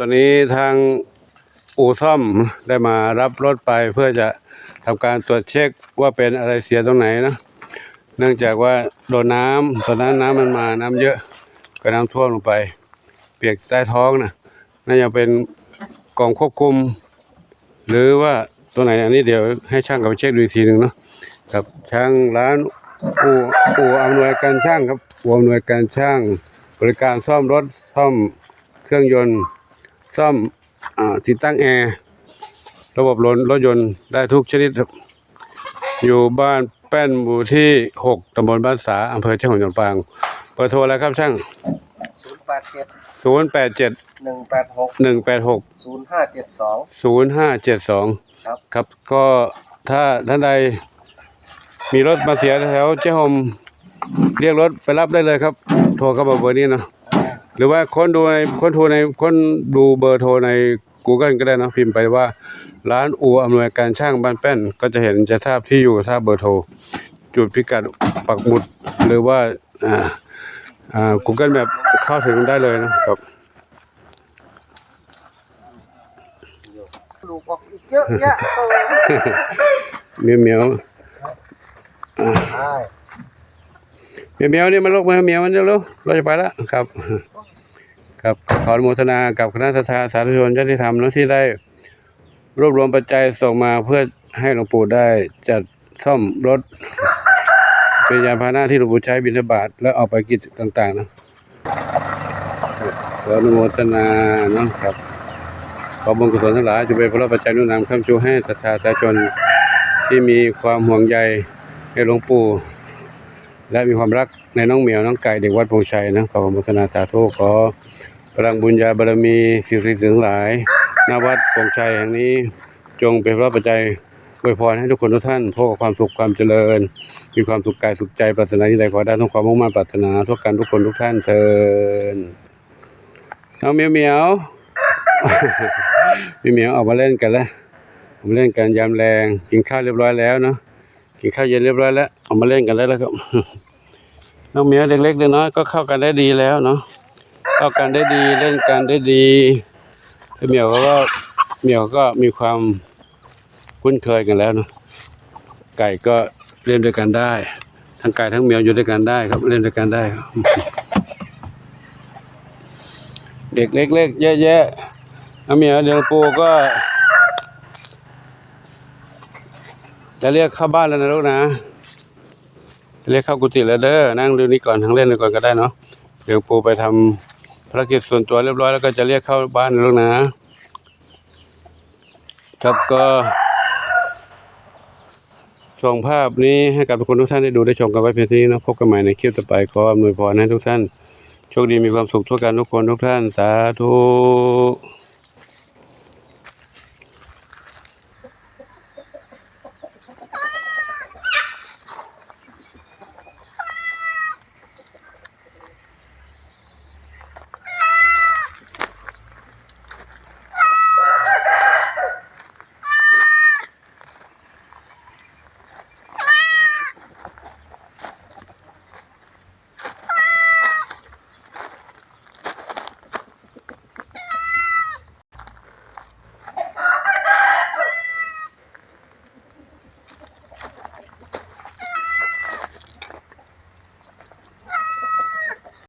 ตอนนี้ทางอู่ซ่อมได้มารับรถไปเพื่อจะทำการตรวจเช็คว่าเป็นอะไรเสียตรงไหนนะ เนื่องจากว่าโดนน้ำตอนนั้นน้ำมันมาน้ำเยอะก็น้ำท่วมลงไป เปียกใต้ท้องนะน่าจะเป็นกล่องควบคุม หรือว่าตัวไหนอันนี้เดี๋ยวให้ช่างกับเช็คดูอีกทีหนึ่งเนาะครับช่างร้านอู่อู่อำนวยการช่างครับอู่อำนวยการช่าง บริการซ่อมรถซ่อมเครื่องยนต์ ซ่อมอาติดตั้งแอร์ระบบรถรถยนต์ได้ทุกชนิดครับอยู่บ้านแป้นหมู่ที่ 6ตำบลบ้านสาอำเภอเชียงของจังหวัดปางเบอร์โทรอะไรครับช่าง ศูนย์แปดเจ็ด087 หนึ่งแปดหก186 ศูนย์ห้าเจ็ดสอง 0572 ครับ ครับก็ถ้าท่านใดมีรถมาเสียแถวเจ้าหมเรียกรถไปรับได้เลยครับ โทรเข้ามาเบอร์นี้เนาะ หรือว่าค้นดูในค้นโทรในค้นดูเบอร์โทรใน Google ก็ได้เนอะพิมพ์ไปว่า ร้านอู่อำนวยการช่างบ้านแป้น ก็จะเห็นจะทราบที่อยู่ทราบเบอร์โทร จุดพิกัดปักหมุดหรือว่าอ่าอ่า Google Map เข้าถึงได้เลยนะครับลูกบอกอีกเยอะแยะเลยเมียวเมียวใช่เมียวเมียวนี่มันลกมาเมียวมันเร็วๆเราจะไปแล้วครับ ครับขออนุโมทนากับคณะสัตยาสาธุชนญาติธรรมนะที่ได้ รวบรวมปัจจัยส่งมาเพื่อให้หลวงปู่ได้จัดซ่อมรถ เป็นยานพาหนะที่หลวงปู่ใช้บิณฑบาตและออกไปกิจต่าง ๆ นะขออนุโมทนานะครับขอบุญกุศลทั้งหลายจะเป็นพระปัจจัยนุนำข้ามชูให้ศรัทธาสาธุชนที่มีความห่วงใยในหลวงปู่และมีความรักในน้องเหมียวน้องไก่เด็กวัดพงชัยนะขออนุโมทนาสาธุขอ พลังบุญญาบารมีสิ่งศักดิ์สิทธิ์ทั้งหลายณวัดพงชัยแห่งนี้จงเป็นพระปัจจัยอวยพรให้ทุกคนทุกท่านพบกับความสุขความเจริญ มีความสุขกายสุขใจปรารถนาที่ใดขอได้ทุกความมุ่งมั่นปรารถนาทุกกันทุกคนทุกท่านเทินน้องเหมียวเหมียวพี่เหมียวออกมาเล่นกันแล้วมาเล่นกันยามแรงกินข้าวเรียบร้อยแล้วเนาะกินข้าวเย็นเรียบร้อยแล้วออกมาเล่นกันแล้วแล้วครับน้องเหมียวเด็กเล็กเด็กน้อยก็เข้ากันได้ดีแล้วเนาะ เข้ากันได้ดีเล่นกันได้ดีเหมียวก็เหมียวก็มีความคุ้นเคยกันแล้วเนาะไก่ก็เล่นด้วยกันได้ ทั้งไก่ทั้งเหมียวอยู่ด้วยกันได้ครับเล่นด้วยกันได้ เด็กเล็กๆแย่ๆน้องเหมียวเดี๋ยวปูก็ จะเรียกเข้าบ้านแล้วนะลูกนะเรียกเข้ากุฏิแล้วเด้อนั่งดูนี่ก่อนทั้งเล่นดูก่อนก็ได้เนาะเดี๋ยวปูไปทำภารกิจส่วนตัวเรียบร้อยแล้วก็จะเรียกเข้าบ้านแลูกนะ ครับก็ส่งภาพนี้ให้กับทุกคนทุกท่านได้ดูได้ชมกันไว้เพียงเท่านี้นะพบกันใหม่ในคลิปต่อไปขออำนวยพรให้ทุกท่านโชคดีมีความสุขทั่วกันทุกคนทุกท่านสาธุ